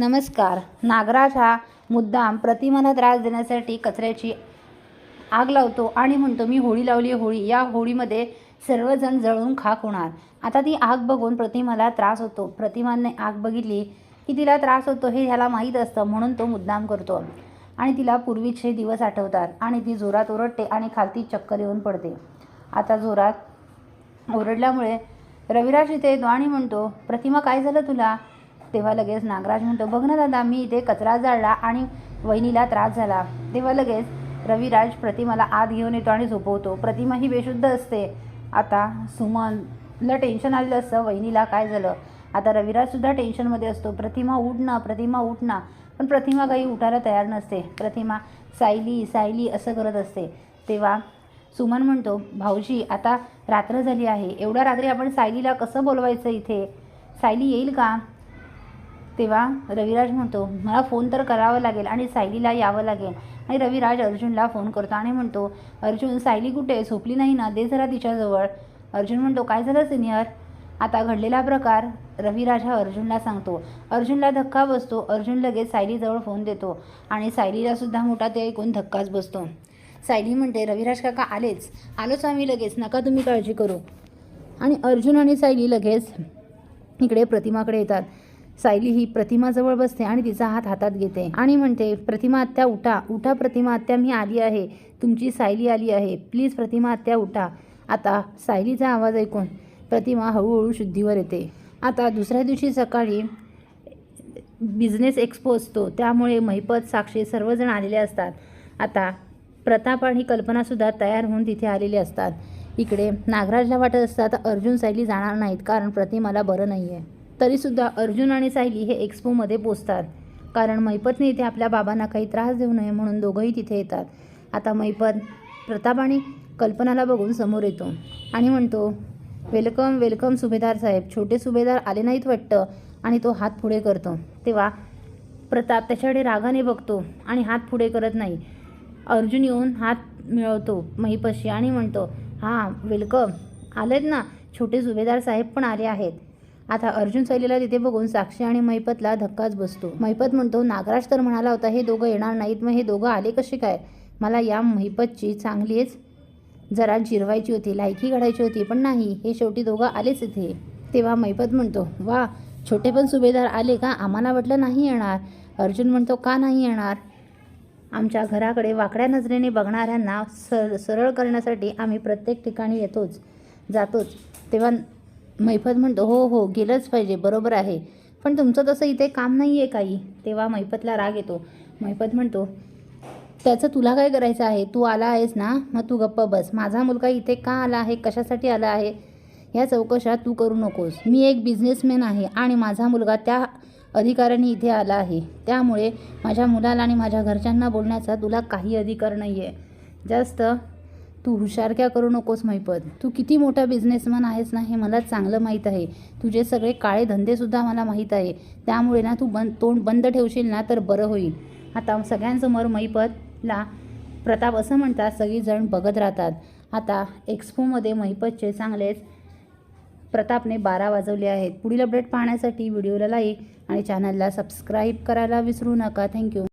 नमस्कार. नागराज हा मुद्दाम प्रतिमाला त्रास देण्यासाठी कचऱ्याची आग लावतो आणि म्हणतो मी होळी लावली होळी. या होळीमध्ये सर्वजण जळून खाक होणार. आता ती आग बघून प्रतिमाला त्रास होतो. प्रतिमाने आग बघितली की तिला त्रास होतो हे ह्याला माहीत असतं म्हणून तो मुद्दाम करतो. आणि तिला पूर्वीचे दिवस आठवतात आणि ती जोरात ओरडते आणि खालती चक्कर येऊन पडते. आता जोरात ओरडल्यामुळे रविराज इथे येतो आणि म्हणतो प्रतिमा काय झालं तुला? तेव्हा लगेच नागराज म्हणतो बघ ना दादा मी इथे कचरा जाळला आणि वहिनीला त्रास झाला. तेव्हा लगेच रविराज प्रतिमाला आत घेऊन येतो आणि झोपवतो. प्रतिमा ही बेशुद्ध असते. आता सुमनला टेन्शन आलेलं असतं वहिनीला काय झालं? आता रविराजसुद्धा टेन्शनमध्ये असतो. प्रतिमा उठ ना प्रतिमा उठ ना. पण प्रतिमा काही उठायला तयार नसते. प्रतिमा सायली सायली असं करत असते. तेव्हा सुमन म्हणतो भाऊजी आता रात्र झाली आहे. एवढ्या रात्री आपण सायलीला कसं बोलवायचं इथे? सायली येईल का? तेव्हा रविराज म्हणतो मला फोन तर करावा लागेल आणि सायलीला यावं लागेल. आणि रविराज अर्जुनला फोन करतो आणि म्हणतो अर्जुन सायली कुठे झोपली नाही ना? दे जरा तिच्याजवळ अर्जुन म्हणतो काय झालं सिनियर? आता घडलेला प्रकार. रविराज हा अर्जुनला सांगतो. अर्जुनला धक्का बसतो. अर्जुन लगेच सायलीजवळ फोन देतो आणि सायलीला सुद्धा मोठा ते ऐकून धक्काच बसतो. सायली म्हणते रविराज काका आलेच. आलोच आम्ही लगेच. नका तुम्ही काळजी करू. आणि अर्जुन आणि सायली लगेच इकडे प्रतिमाकडे येतात. सायली ही प्रतिमाजवळ बसते आणि तिचा हात हातात घेते. आणि म्हणते प्रतिमा आत्या उठा. उठा प्रतिमा आत्या मी आली आहे. तुमची सायली आली आहे. प्लीज प्रतिमा आत्या उठा. आता सायलीचा आवाज ऐकून प्रतिमा हळूहळू शुद्धीवर येते. आता दुसऱ्या दिवशी सकाळी बिझनेस एक्सपो असतो. त्यामुळे महिपत साक्षी सर्वजण आलेले असतात. आता प्रताप आणि कल्पनासुद्धा तयार होऊन तिथे आलेले असतात. इकडे नागराजला वाटत असतात अर्जुन सायली जाणार नाहीत कारण प्रतिमाला बरं नाही आहे तरीसुद्धा अर्जुन आणि सायली हे एक्स्पोमध्ये पोचतात. कारण मैपतने इथे आपल्या बाबांना काही त्रास देऊ नये म्हणून दोघंही तिथे येतात. आता मैपत प्रताप आणि कल्पनाला बघून समोर येतो आणि म्हणतो वेलकम वेलकम सुभेदार साहेब. छोटे सुभेदार आले नाहीत वाटतं. आणि तो हात पुढे करतो. तेव्हा प्रताप त्याच्याकडे रागाने बघतो आणि हात पुढे करत नाही. अर्जुन येऊन हात मिळवतो महिपशी आणि म्हणतो हां वेलकम. आलेत ना? छोटे सुभेदार साहेब पण आले आहेत. आता अर्जुन सैलीला तिथे बघून साक्षी आणि महिपतला धक्काच बसतो. महिपत म्हणतो नागराज तर म्हणाला होता हे दोघं येणार नाहीत मग हे दोघं आले कसे काय? मला या महिपतची चांगलीच जरा जिरवायची होती लायकी घडायची होती पण नाही हे शेवटी दोघं आलेच इथे. तेव्हा मैपत म्हणतो वा छोटे पण सुभेदार आले का? आम्हाला वाटलं नाही येणार. अर्जुन म्हणतो का नाही येणार? आमच्या घराकडे वाकड्या नजरेने बघणाऱ्यांना सर सरळ करण्यासाठी आम्ही प्रत्येक ठिकाणी येतोच जातोच. तेव्हा मैफत म्हणतो हो हो गेलंच पाहिजे बरोबर आहे. पण तुमचं तसं इथे काम नाही आहे काही. तेव्हा मैफतला राग येतो. मैफत म्हणतो त्याचं तुला काय करायचं आहे? तू आला आहेस ना? मग तू गप्प बस. माझा मुलगा इथे का आला आहे? कशासाठी आला आहे? ह्या चौकशा तू करू नकोस. मी एक बिझनेसमॅन आहे आणि माझा मुलगा त्या अधिकाऱ्याने इथे आला आहे. त्यामुळे माझ्या मुलाला आणि माझ्या घरच्यांना बोलण्याचा तुला काही अधिकार नाही आहे जास्त तू हुशारक्या करू नकोस महिपत तू किती मोठा बिझनेसमॅन आहेस ना हे मला चांगलं माहीत आहे. तुझे सगळे काळे धंदेसुद्धा मला माहीत आहे. त्यामुळे ना तू बंद तोंड बंद ठेवशील ना तर बरं होईल. आता सगळ्यांसमोर मैपतला प्रताप असं म्हणतात सगळीजण बघत राहतात. आता एक्सपोमध्ये महिपतचे चांगलेच प्रतापने बारा वाजवले आहेत. पुढील अपडेट पाहण्यासाठी व्हिडिओला लाईक आणि चॅनलला सबस्क्राईब करायला विसरू नका. थँक्यू